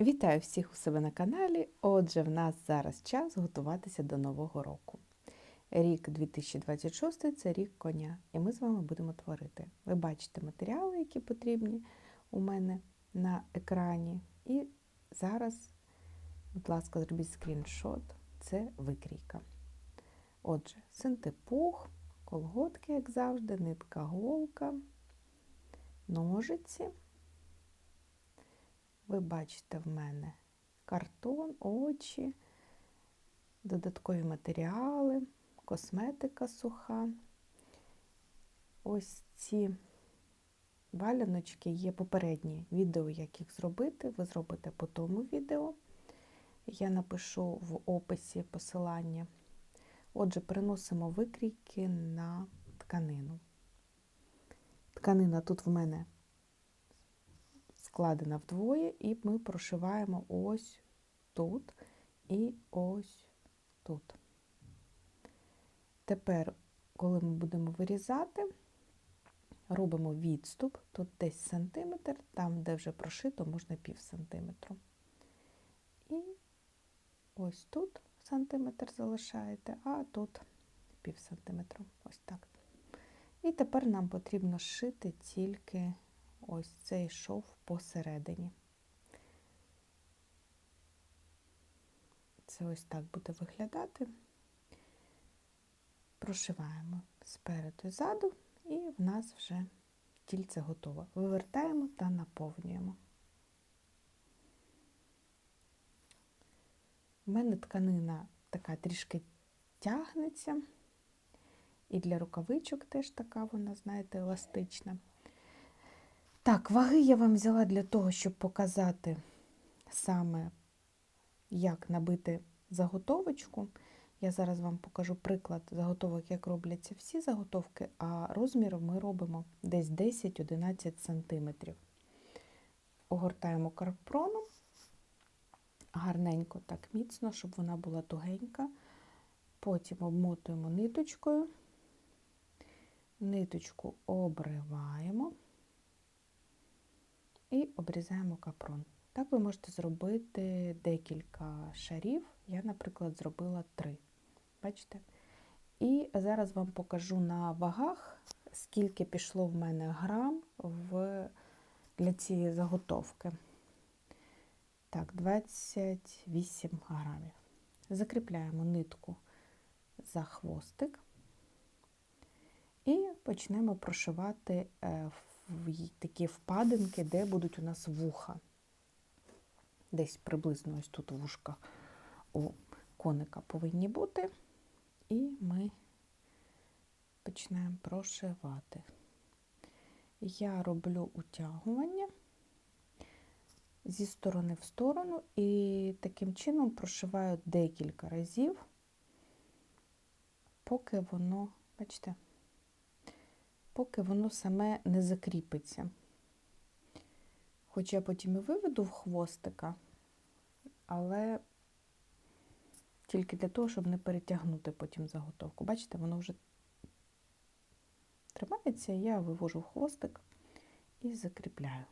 Вітаю всіх у себе на каналі. Отже, в нас зараз час готуватися до Нового року. Рік 2026 це рік коня, і ми з вами будемо творити. Ви бачите матеріали, які потрібні у мене на екрані. І зараз, будь ласка, зробіть скріншот, це викрійка. Отже, синтепух, колготки, як завжди, нитка голка, ножиці. Ви бачите в мене картон, очі, додаткові матеріали, косметика суха. Ось ці валяночки є попередні відео, як їх зробити. Ви зробите по тому відео. Я напишу в описі посилання. Отже, переносимо викрійки на тканину. Тканина тут в мене складена вдвоє, і ми прошиваємо ось тут і ось тут. Тепер, коли ми будемо вирізати, робимо відступ, тут десь сантиметр, там, де вже прошито, можна пів сантиметру. І ось тут сантиметр залишаєте, а тут пів сантиметру. Ось так. І тепер нам потрібно шити тільки ось цей шов посередині. Це ось так буде виглядати. Прошиваємо спереду і ззаду, і в нас вже тільце готове. Вивертаємо та наповнюємо. У мене тканина така трішки тягнеться, і для рукавичок теж така вона, знаєте, еластична. Так, ваги я вам взяла для того, щоб показати саме, як набити заготовочку. Я зараз вам покажу приклад заготовок, як робляться всі заготовки, а розмір ми робимо десь 10-11 см. Огортаємо карпроном, гарненько так міцно, щоб вона була тугенька. Потім обмотуємо ниточкою, ниточку обриваємо і обрізаємо капрон. Так ви можете зробити декілька шарів. Я, наприклад, зробила три. Бачите? І зараз вам покажу на вагах, скільки пішло в мене грам в, для цієї заготовки. Так, 28 грамів. Закріпляємо нитку за хвостик і почнемо прошивати в такі впадинки, де будуть у нас вуха. Десь приблизно ось тут вушка у коника повинні бути. І ми починаємо прошивати. Я роблю утягування зі сторони в сторону і таким чином прошиваю декілька разів, поки воно, бачите, поки воно саме не закріпиться. Хоч я потім і виведу в хвостика, але тільки для того, щоб не перетягнути потім заготовку. Бачите, воно вже тримається, я вивожу в хвостик і закріпляю.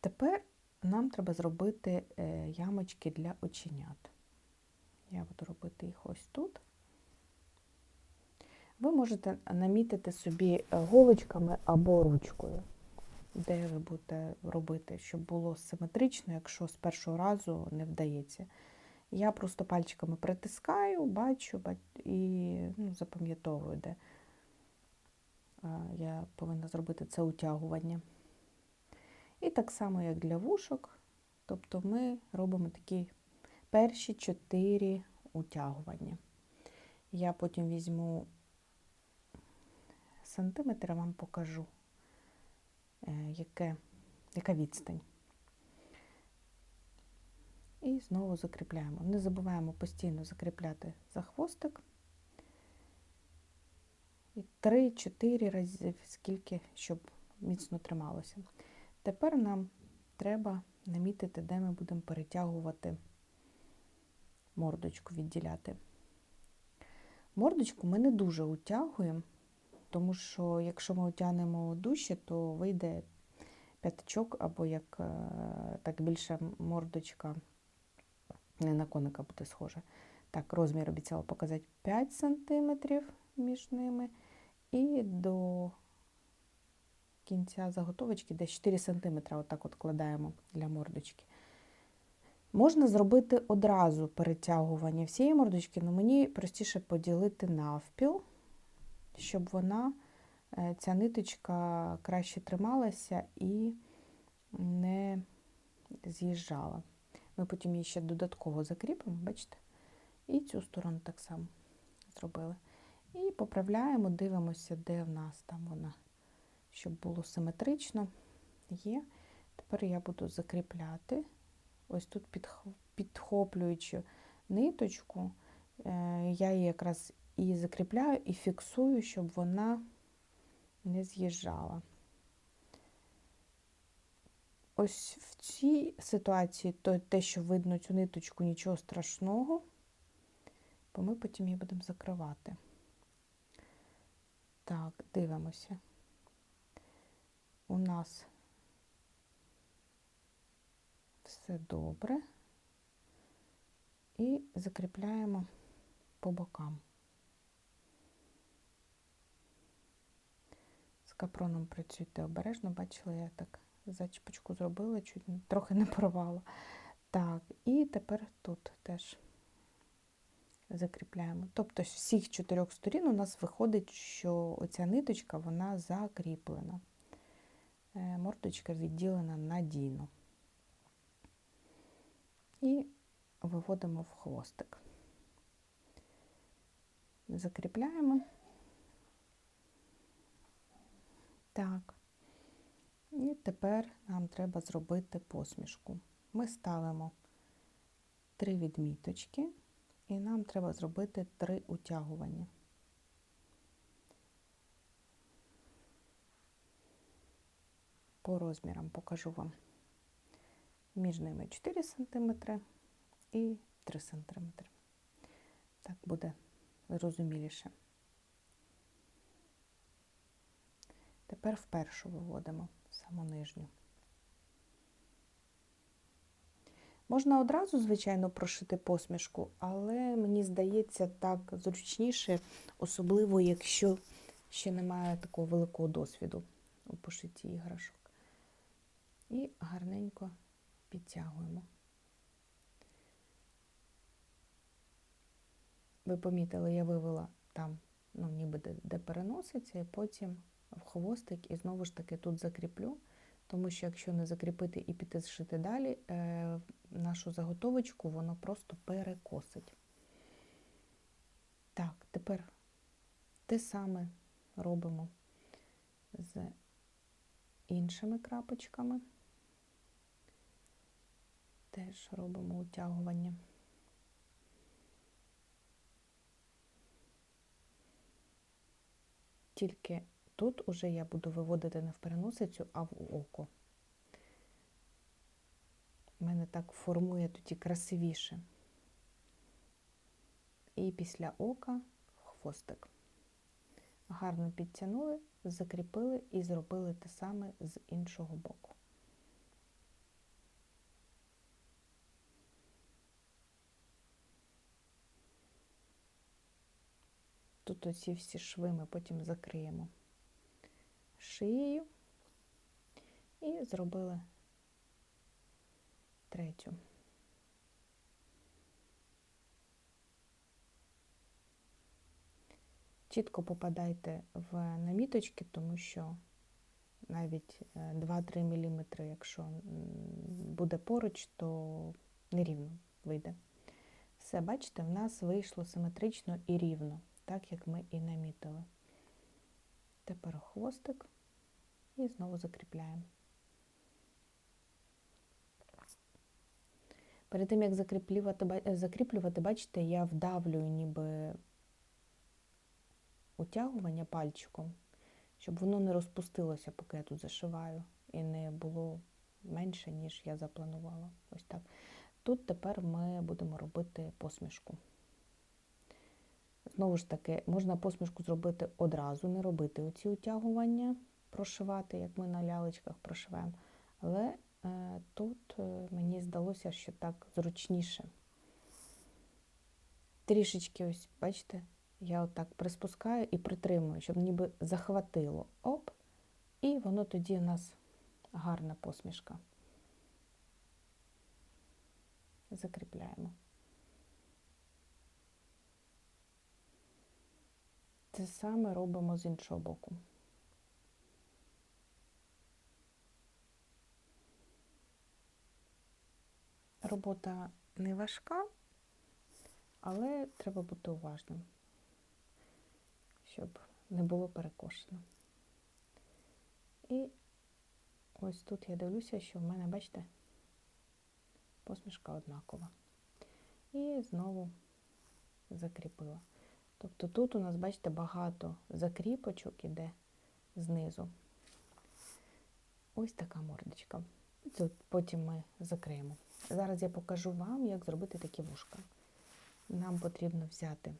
Тепер нам треба зробити е, ямочки для оченят. Я буду робити їх ось тут. Ви можете намітити собі голочками або ручкою, де ви будете робити, щоб було симетрично, якщо з першого разу не вдається. Я просто пальчиками притискаю, бачу і ну, запам'ятовую, де я повинна зробити це утягування. І так само, як для вушок, тобто ми робимо такі перші чотири утягування. Я потім візьму сантиметр, вам покажу, е, яке, яка відстань. І знову закріпляємо. Не забуваємо постійно закріпляти за хвостик. І 3-4 рази, скільки, щоб міцно трималося. Тепер нам треба намітити, де ми будемо перетягувати мордочку, відділяти. Мордочку ми не дуже утягуємо, тому що якщо ми отягнемо дужче, то вийде п'ятачок або як е, так більше мордочка не на коника буде схожа. Так, розмір обіцяла показати 5 см між ними. І до кінця заготовочки десь 4 см отак от кладаємо для мордочки. Можна зробити одразу перетягування всієї мордочки, але мені простіше поділити навпіл, щоб вона, е, ця ниточка краще трималася і не з'їжджала. Ми потім її ще додатково закріпимо, бачите? І цю сторону так само зробили. І поправляємо, дивимося, де в нас там вона, щоб було симетрично. Є. Тепер я буду закріпляти. Ось тут підхоплюючи ниточку, е, я її якраз і закріпляю, і фіксую, щоб вона не з'їжджала. Ось в цій ситуації то те, що видно цю ниточку, нічого страшного, бо ми потім її будемо закривати. Так, дивимося. У нас все добре. І закріпляємо по бокам. З капроном працюйте обережно, бачили, я так зачіпочку зробила, чуть трохи не порвала. Так, і тепер тут теж закріпляємо. Тобто з всіх чотирьох сторін у нас виходить, що оця ниточка вона закріплена. Е, мордочка відділена надійно. І виводимо в хвостик. Закріпляємо. Так. І тепер нам треба зробити посмішку. Ми ставимо три відміточки, і нам треба зробити три утягування. По розмірам покажу вам. Між ними 4 см і 3 см. Так буде зрозуміліше. Тепер впершу виводимо саму нижню. Можна одразу, звичайно, прошити посмішку, але мені здається, так зручніше, особливо, якщо ще немає такого великого досвіду у пошитті іграшок. І гарненько підтягуємо. Ви помітили, я вивела там, ну, ніби де, де переноситься, і потім в хвостик і знову ж таки тут закріплю, тому що якщо не закріпити і піти зшити далі, е, нашу заготовочку воно просто перекосить. Так, тепер те саме робимо з іншими крапочками. Теж робимо утягування. Тільки Тут уже я буду виводити не в переносицю, а в око. У мене так формує тоді красивіше. І після ока хвостик. Гарно підтягнули, закріпили і зробили те саме з іншого боку. Тут оці всі шви ми потім закриємо шиєю і зробили третю. Чітко попадайте в наміточки, тому що навіть 2-3 е, мм, якщо буде поруч, то нерівно вийде. Все, бачите, в нас вийшло симетрично і рівно, так як ми і намітили. Тепер хвостик і знову закріпляємо. Перед тим, як закріплювати, бачите, я вдавлюю ніби утягування пальчиком, щоб воно не розпустилося, поки я тут зашиваю, і не було менше, ніж я запланувала. Ось так. Тут тепер ми будемо робити посмішку. Знову ж таки, можна посмішку зробити одразу, не робити оці утягування, прошивати, як ми на лялечках прошиваємо. Але е, тут е, мені здалося, що так зручніше. Трішечки, ось, бачите, я отак приспускаю і притримую, щоб ніби захватило. Оп, і воно тоді у нас гарна посмішка. Закріпляємо. Те саме робимо з іншого боку. Робота не важка, але треба бути уважним, щоб не було перекошено. І ось тут я дивлюся, що в мене, бачите, посмішка однакова. І знову закріпила. Тобто тут у нас, бачите, багато закріпочок іде знизу. Ось така мордочка. Тут потім ми закриємо. Зараз я покажу вам, як зробити такі вушка. Нам потрібно взяти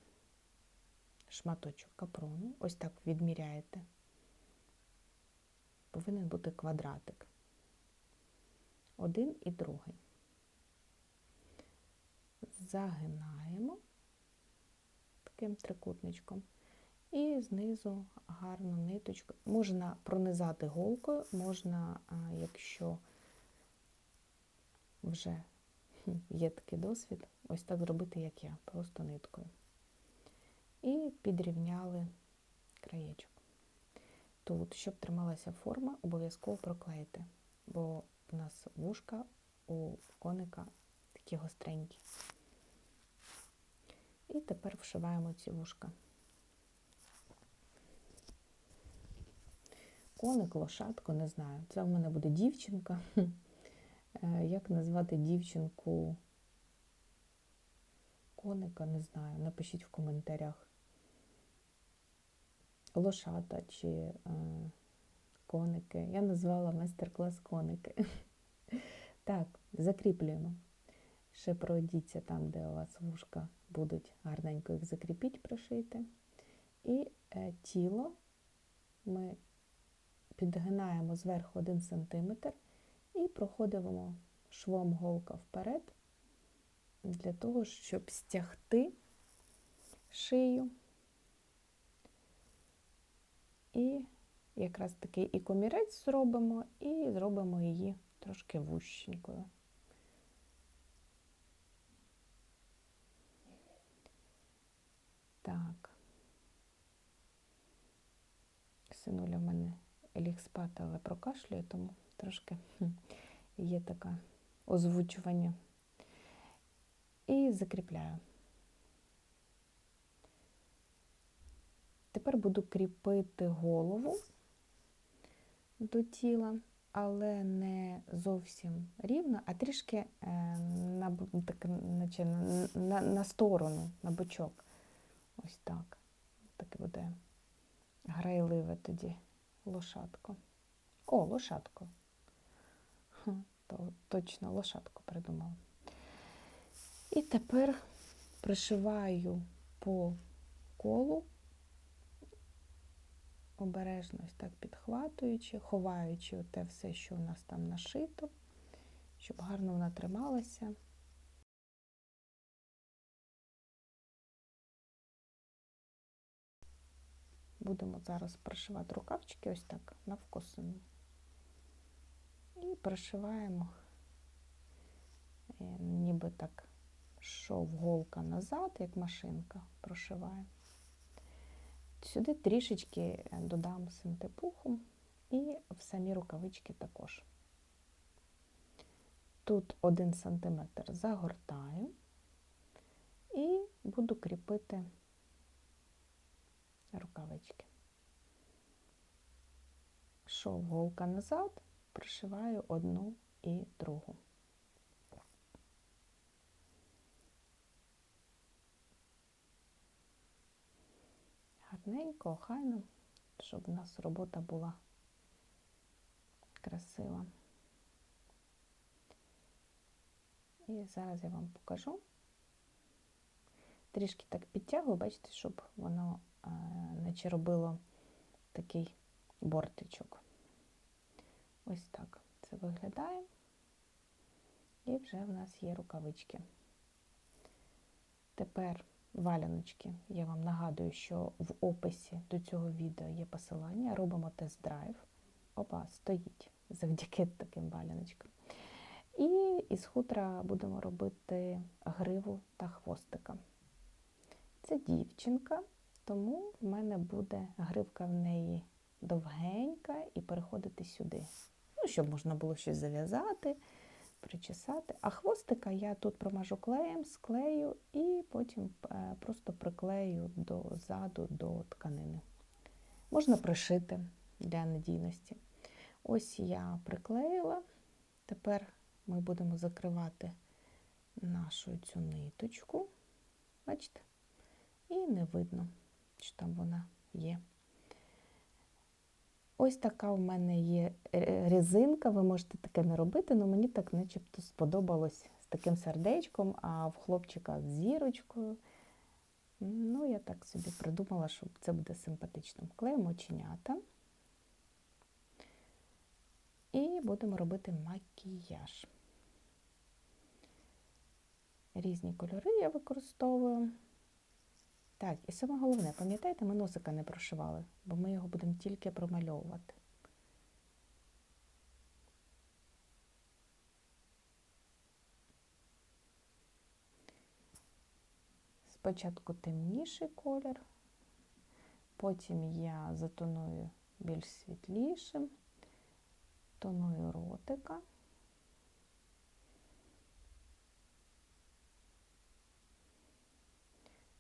шматочок капрону, ось так відміряєте. Повинен бути квадратик. Один і другий. Загинаємо таким трикутничком. І знизу гарну ниточку. Можна пронизати голкою, можна, якщо вже є такий досвід, ось так зробити, як я, просто ниткою. І підрівняли краєчок. Тут, щоб трималася форма, обов'язково проклеїти, бо у нас вушка у коника такі гостренькі. І тепер вшиваємо ці вушка. Коник, лошадко, не знаю. Це в мене буде дівчинка. Як назвати дівчинку коника, не знаю. Напишіть в коментарях. Лошата чи е, коники. Я назвала майстер-клас коники. Так, закріплюємо. Ще пройдіться там, де у вас вушка будуть гарненько їх закріпіть, прошити. І е, тіло ми підгинаємо зверху 1 см і проходимо швом голка вперед, для того, щоб стягти шию. І якраз такий і комірець зробимо, і зробимо її трошки вущенькою. Так. Синуля в мене ліг спати, але прокашлює, тому трошки є таке озвучування. І закріпляю. Тепер буду кріпити голову до тіла, але не зовсім рівно, а трішки е, на, так, наче, на, на сторону, на бочок. Ось так. Таке буде грайливе тоді лошадко. О, лошадко. То точно лошадку придумала. І тепер пришиваю по колу, обережно так підхватуючи, ховаючи те все, що у нас там нашито, щоб гарно вона трималася. Будемо зараз пришивати рукавчики ось так навкосину. І пришиваємо, е, ніби так шов голка назад, як машинка прошиває. Сюди трішечки додам синтепуху і в самі рукавички також. Тут 1 см загортаю і буду кріпити рукавички. Шов голка назад, пришиваю одну і другу. Гарненько, охайно, щоб у нас робота була красива. І зараз я вам покажу. трішки так підтягую, бачите, щоб воно наче робило такий бортичок. Ось так це виглядає. І вже в нас є рукавички. Тепер валяночки. Я вам нагадую, що в описі до цього відео є посилання. Робимо тест-драйв. Опа, стоїть завдяки таким валяночкам. І із хутра будемо робити гриву та хвостика. Це дівчинка, тому в мене буде гривка в неї довгенька і переходити сюди. Ну, щоб можна було щось зав'язати, причесати. А хвостика я тут промажу клеєм, склею і потім е, просто приклею до заду до тканини. Можна пришити для надійності. Ось я приклеїла. Тепер ми будемо закривати нашу цю ниточку. Бачите? І не видно, що там вона є. Ось така у мене є резинка, ви можете таке не робити, але мені так начебто сподобалось з таким сердечком, а в хлопчика з зірочкою. Ну, я так собі придумала, що це буде симпатично. Клеїмо оченята. І будемо робити макіяж. Різні кольори я використовую. Так, і саме головне, пам'ятаєте, ми носика не прошивали, бо ми його будемо тільки промальовувати. Спочатку темніший колір, потім я затоную більш світлішим, тоную ротика.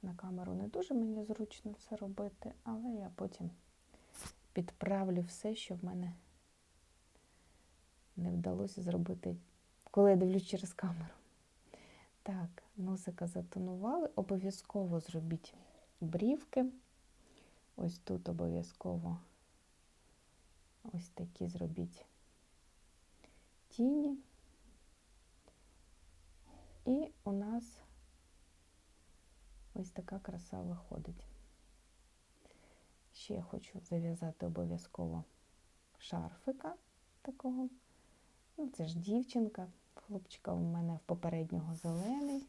На камеру не дуже мені зручно це робити, але я потім підправлю все, що в мене не вдалося зробити, коли я дивлюсь через камеру. Так, носика затонували. Обов'язково зробіть брівки. Ось тут обов'язково ось такі зробіть тіні. І у нас Ось така краса виходить. Ще я хочу зав'язати обов'язково шарфика такого. Ну, Це ж дівчинка. Хлопчика у мене в попереднього зелений,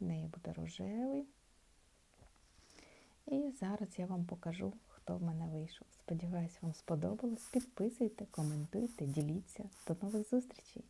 в неї буде рожевий. І зараз я вам покажу, хто в мене вийшов. Сподіваюсь, вам сподобалось. Підписуйте, коментуйте, діліться. До нових зустрічей!